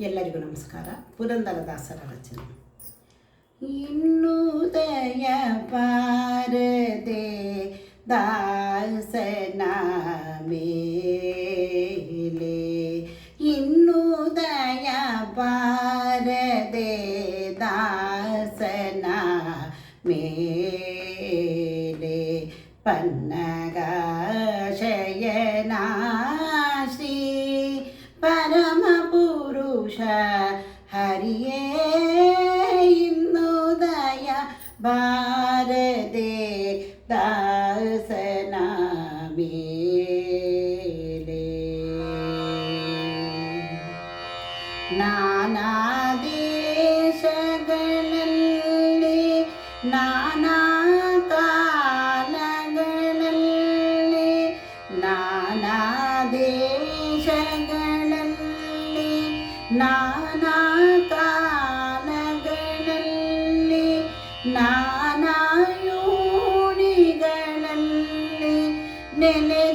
ಎಲ್ಲರಿಗೂ ನಮಸ್ಕಾರ ಪುರಂದರದಾಸರ ರಚನೆ ಇನ್ನುದಯ ಪಾರದೆ ದಾಸನ ಮೇಲೆ ಇನ್ನುದಯ ಪಾರದೆ ದಾಸನ ಮೇಲೆ ಪನ್ನಗ ಶಯನಾ ಶ್ರೀ ಪರಮ പുരുഷ ഹരിയേ ഇന്നുദയ ഭാരതേ ദാസനാമേലേ. നാനാദേശകളിൽ നാനാ കാലങ്ങളിൽ നാനാദേശകൾ ನಾನಾ ಕಾಲಗಳಲ್ಲಿ ನಾನಾ ಯೋನಿಗಳಲ್ಲಿ ನೆನೆದು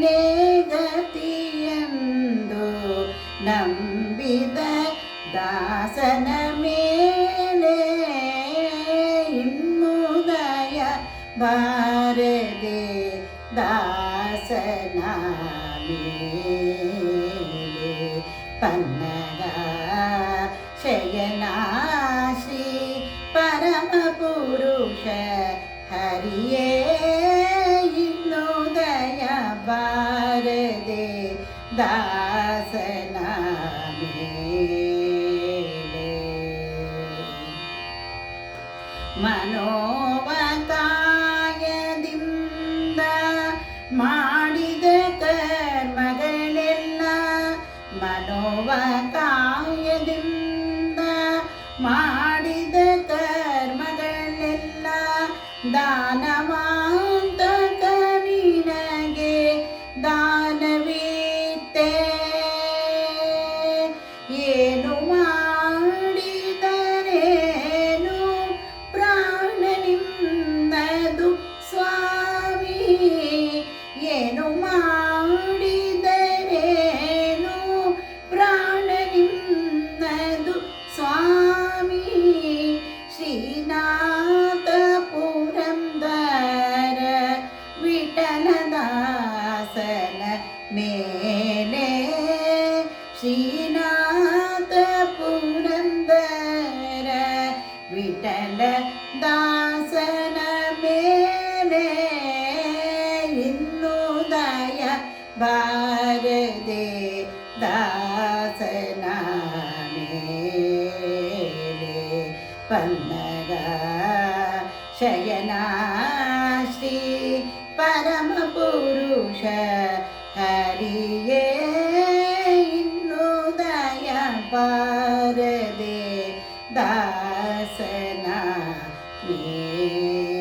നിന്നെ ഗതിയെന്തോ നമ്പിത ദാസനമേലേ ഇന്നുദയ ഭാരതേ ദാസനമേലേ പന്നക ശയനാ ಇನ್ನುದಯ ಬಾರದೆ ದಾಸನ ಮೇಲೆ ಮನೋವಕಾಯದಿಂದ ಮಾಡಿದ ಕರ್ಮಗಳೆಲ್ಲ ಮನೋವಕಾಯದಿಂದ ശ്രീനാഥ പുരന്തര വിട്ടല ദാസനമേനെ ഇന്നുദയ ഭാരതേ ദാസനമേലെ. പന്നക ശയനാശ്രീ പരമപുരുഷ ഹരി me.